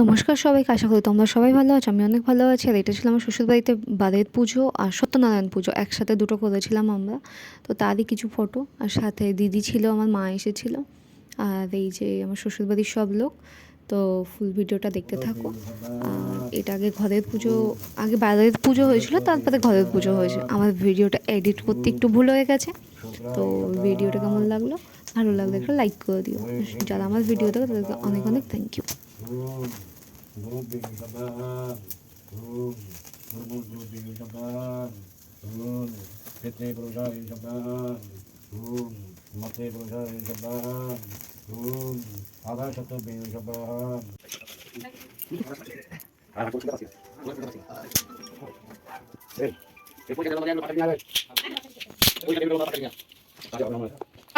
নমস্কার সবাইকে, আশা করি তোমরা সবাই ভালো আছো, আমি অনেক ভালো আছি। আর এটা ছিল আমার শ্বশুরবাড়িতে বারের পুজো আর সত্যনারায়ণ পুজো। একসাথে দুটো করেছিলাম আমরা। তো তারই কিছু ফটো আর সাথে দিদি ছিল, আমার মা এসেছিল। আর এই যে আমার শ্বশুরবাড়ির সব লোক, তো ফুল ভিডিওটা দেখতে থাকো। এটা আগে ঘরের পুজো, আগে বাইরের পুজো হয়েছিল, তারপরে ঘরের পুজো হয়েছে। আমার ভিডিওটা এডিট করতে একটু ভুল হয়ে গেছে, তো ভিডিওটা কেমন লাগল? ভালো লাগলে একটা লাইক করে দিও যারা আমার ভিডিও দেখো তাদেরকে অনেক অনেক thank you Om, Om Bing Saban, Om, Om Om Bing Saban,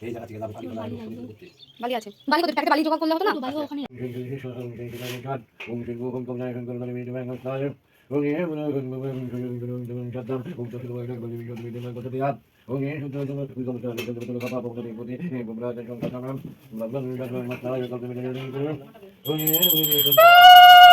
সেই জায়গা থেকে করতে বালি আছে বালি করতে প্যাকেটে বালি জোগাড় করলে হতো না বালি ওখানে Om